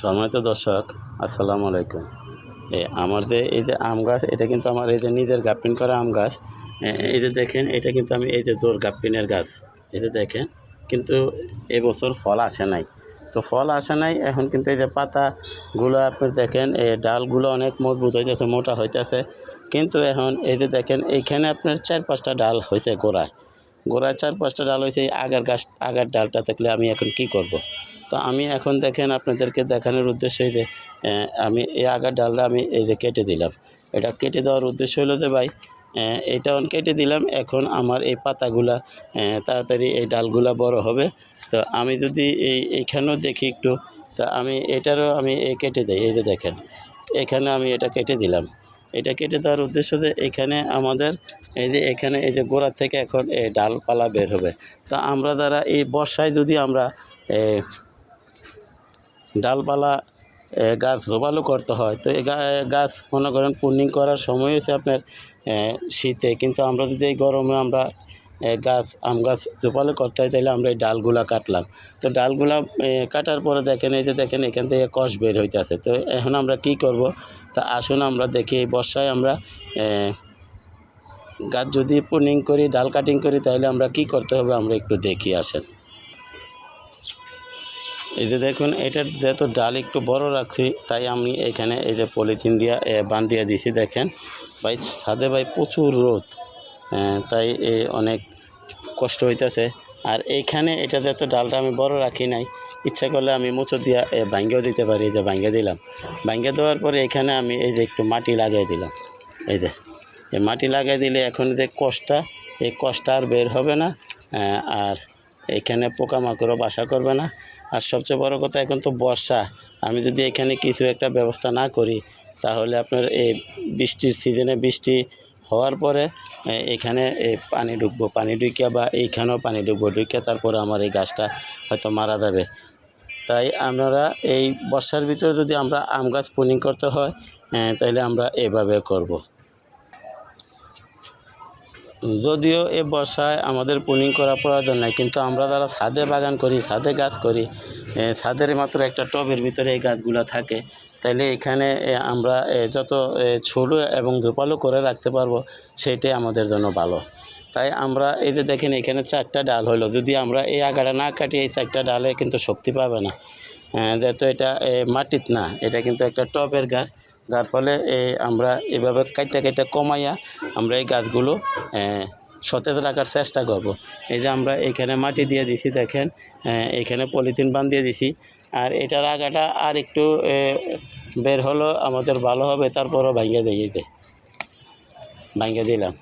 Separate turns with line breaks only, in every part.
সম্মানিত দর্শক, আসসালামু আলাইকুম। এই আমার যে, এই যে আম গাছ, এটা কিন্তু আমার এই যে নিজের গাপ্পিন করা আম গাছ এই যে দেখেন, এটা কিন্তু আমি এই যে জোর গাপ্পিনের গাছ, এই যে দেখেন, কিন্তু এবছর ফল আসে নাই। তো ফল আসে নাই, এখন কিন্তু এই যে পাতাগুলো আপনি দেখেন, এই ডালগুলো অনেক মজবুত হইতেছে, মোটা হইতেছে, কিন্তু এখন এই যে দেখেন, এইখানে আপনার চার পাঁচটা ডাল হয়েছে গোড়ায়। গোড়ায় চার পাঁচটা ডাল হয়েছে আগার গাছ, আগার ডালটা থাকলে আমি এখন কি করব। তো আমি এখন দেখেন আপনাদেরকে দেখানোর উদ্দেশ্য যে আমি এই আগার ডালটা আমি এই যে কেটে দিলাম। এটা কেটে দেওয়ার উদ্দেশ্য হলো যে ভাই এটা কেটে দিলাম, এখন আমার এই পাতাগুলা তাড়াতাড়ি এই ডালগুলা বড় হবে। তো আমি যদি এই, এইখানেও দেখি একটু, তা আমি এটারও আমি কেটে দিই, এই যে দেখেন, এখানে আমি এটা কেটে দিলাম। এটা কেটে দেওয়ার উদ্দেশ্য যে এখানে আমাদের এই যে এখানে এই যে গোড়া থেকে এখন এই ডালপালা বের হবে। তো আমরা যারা এই বর্ষায় যদি আমরা ডালপালা গাছ জোবালো করতে হয়, তো এই গাছ মনে করেন পূর্ণিং করার সময় হচ্ছে আপনার শীতে। কিন্তু আমরা যদি এই গরমে আমরা গাছ, আম গাছ জোপালো করতে হয়, তাহলে আমরা এই ডালগুলা কাটলাম। তো ডালগুলা কাটার পরে দেখেন, এই যে দেখেন এখান থেকে কষ বের হইতেছে। তো এখন আমরা কি করব? তা আসুন আমরা দেখি, এই বর্ষায় আমরা গাছ যদি পুনিং করি, ডাল কাটিং করি, তাহলে আমরা কি করতে হবে? আমরা একটু দেখি, আসেন। এই যে দেখুন এটার যেহেতু ডাল একটু বড় রাখছি, তাই আমি এখানে এই যে পলিথিন দিয়া বান্ধিয়ে দিছি, দেখেন। ভাই, ছাদে ভাই প্রচুর রোদ তাই অনেক কষ্ট হইতেছে। আর এইখানে এটা যেহেতু ডালটা আমি বড় রাখি নাই ইচ্ছা করলে আমি মুচো দিয়া ভাঙ্গেও দিতে পারি যে ভাঙ্গে দিলাম। ভাঙ্গে দেওয়ার পরে এখানে আমি এই যে একটু মাটি লাগিয়ে দিলাম। এই যে, এই মাটি লাগিয়ে দিলে এখন যে কষ্টটা, এই কষ্টটা আর বের হবে না আর এখানে পোকামাকড়ও বাসা করবে না। আর সবচেয়ে বড় কথা এখন তো বর্ষা। আমি যদি এখানে কিছু একটা ব্যবস্থা না করি, তাহলে আপনার এই বৃষ্টির সিজনে বৃষ্টি হওয়ার পরে এখানে পানি ঢুকবো, পানি ঢুকিয়া বা এইখানেও পানি ঢুকবো, ঢুকিয়া তারপরে আমার এই গাছটা হয়তো মারা যাবে। তাই আমরা এই বর্ষার ভিতরে যদি আমরা আম গাছ পুনিং করতে হয় তাহলে আমরা এভাবে করব। যদিও এ বর্ষায় আমাদের পুনিং করা প্রয়োজন নাই, কিন্তু আমরা যারা ছাদে বাগান করি, ছাদে গাছ করি ছাদের মাত্র একটা টবের ভিতরে এই গাছগুলো থাকে, তাইলে এখানে আমরা যত ছোটো এবং ঝোপালো করে রাখতে পারব, সেটাই আমাদের জন্য ভালো তাই আমরা এই যে দেখেন এখানে চারটা ডাল হলো। যদি আমরা এই আগাটা না কাটি এই চারটা ডালে কিন্তু শক্তি পাবে না। আহ, যেহেতু এটা মাটিত না এটা কিন্তু একটা টবের গাছ। যার ফলে আমরা এভাবে কাইটা কাইটা কমাইয়া আমরা এই গাছগুলো সতেজ রাখার চেষ্টা করব। এই যে আমরা এখানে মাটি দিয়ে দিছি দেখেন এখানে পলিথিন বান দিয়ে দিছি। আর এটার আগাটা আর একটু বের হলো আমাদের ভালো হবে তারপরও ভাঙ্গে দিয়ে ভাঙ্গে দিলাম।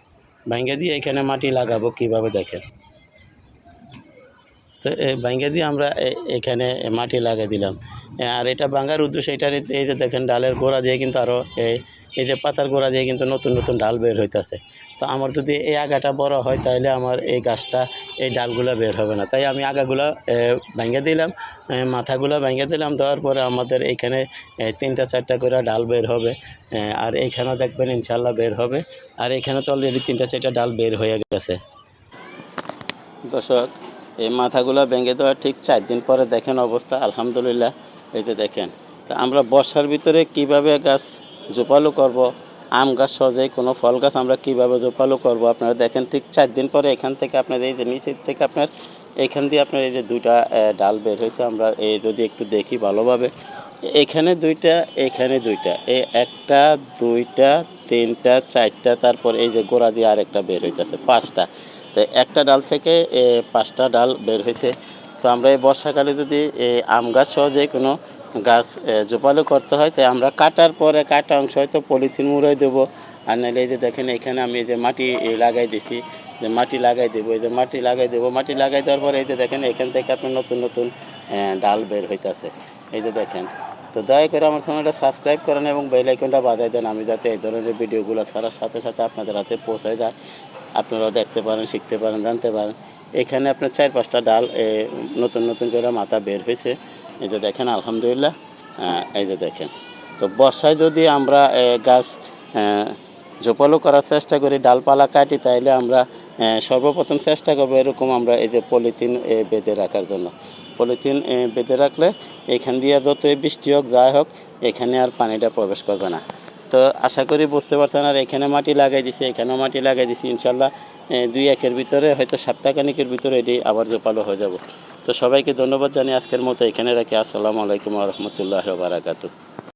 ভাঙ্গে দিয়ে এখানে মাটি লাগাবো কীভাবে দেখেন? তো ভাঙ্গে দিয়ে আমরা এখানে মাটি লাগিয়ে দিলাম। আর এটা ভাঙার উদ্দেশ্য এটার এই যে দেখেন ডালের গোড়া দিয়ে কিন্তু আরও এই যে পাতার গোড়া দিয়ে কিন্তু নতুন নতুন ডাল বের হইতেছে। তো আমার যদি এই আগাটা বড় হয় তাহলে আমার এই গাছটা, এই ডালগুলো বের হবে না। তাই আমি আগাগুলো ভেঙে দিলাম মাথাগুলো ভেঙে দিলাম, দেওয়ার পরে আমাদের এইখানে তিনটা, চারটা করে ডাল বের হবে। আর এইখানে দেখবেন ইনশাল্লাহ বের হবে। আর এখানে তো অলরেডি তিনটা, চারটা ডাল বের হয়ে গেছে। দর্শক এই মাথাগুলো ভেঙে দেওয়ার ঠিক চার দিন পরে দেখেন অবস্থা, আলহামদুলিল্লাহ। এই যে দেখেন, তা আমরা বর্ষার ভিতরে কীভাবে গাছ জোপালো করব, আম গাছ সহজেই কোনো ফল গাছ আমরা কীভাবে জোপালো করব, আপনারা দেখেন ঠিক চার দিন পরে এখান থেকে আপনার এই যে নিচের থেকে আপনার এখান দিয়ে আপনার এই যে দুইটা ডাল বের হয়েছে, আমরা এই যদি একটু দেখি ভালোভাবে। এখানে দুইটা এখানে দুইটা এই একটা, দুইটা, তিনটা, চারটা, তারপর এই যে গোড়া দিয়ে আরেকটা বের হইতেছে, পাঁচটা। তো একটা ডাল থেকে পাঁচটা ডাল বের হয়েছে। তো আমরা এই বর্ষাকালে যদি এই আম গাছ সহ যে কোনো গাছ জোপালো করতে হয়, তাই আমরা কাটার পরে কাটা অংশ হয়তো পলিথিন মুড়াই দেবো। আর নাহলে এই যে দেখেন, এখানে আমি এই যে মাটি লাগাই দিছি, যে মাটি লাগাই দেবো, এই যে মাটি লাগাই দেবো, মাটি লাগাই দেওয়ার পরে এই যে দেখেন, এখান থেকে আপনার নতুন নতুন ডাল বের হইতাছে। এই যে দেখেন, তো দয়া করে আমার চ্যানেলটা সাবস্ক্রাইব করেন এবং বেল আইকনটা বাজাই দেন। আমি যাতে এই ধরনের ভিডিওগুলো ছাড়ার সাথে সাথে আপনাদের হাতে পৌঁছায় যায়। আপনারাও দেখতে পারেন, শিখতে পারেন, জানতে পারেন। এখানে আপনার চার পাঁচটা ডাল নতুন নতুন করে মাথা বের হয়েছে। এই যে দেখেন, আলহামদুলিল্লাহ। এই যে দেখেন। তো বর্ষায় যদি আমরা গাছ জোপালো করার চেষ্টা করি, ডালপালা কাটি, তাইলে আমরা সর্বপ্রথম চেষ্টা করব এরকম আমরা এই যে পলিথিন বেঁধে রাখার জন্য। পলিথিন বেঁধে রাখলে এখান দিয়ে যতই বৃষ্টি হোক, যাই হোক, এখানে আর পানিটা প্রবেশ করবে না। তো আশা করি বুঝতে পারছেন, আর এখানে মাটি লাগাই দিছি, এখানেও মাটি লাগাই দিছি, ইনশাল্লাহ দুই একের ভিতরে, হয়তো সপ্তাহখানিকের ভিতরে এটি আবার জোপালো হয়ে যাব। তো সবাইকে ধন্যবাদ জানিয়ে আজকের মতো এখানে রাখি। আসসালামু আলাইকুম রহমতুল্লাহ বারাকাতু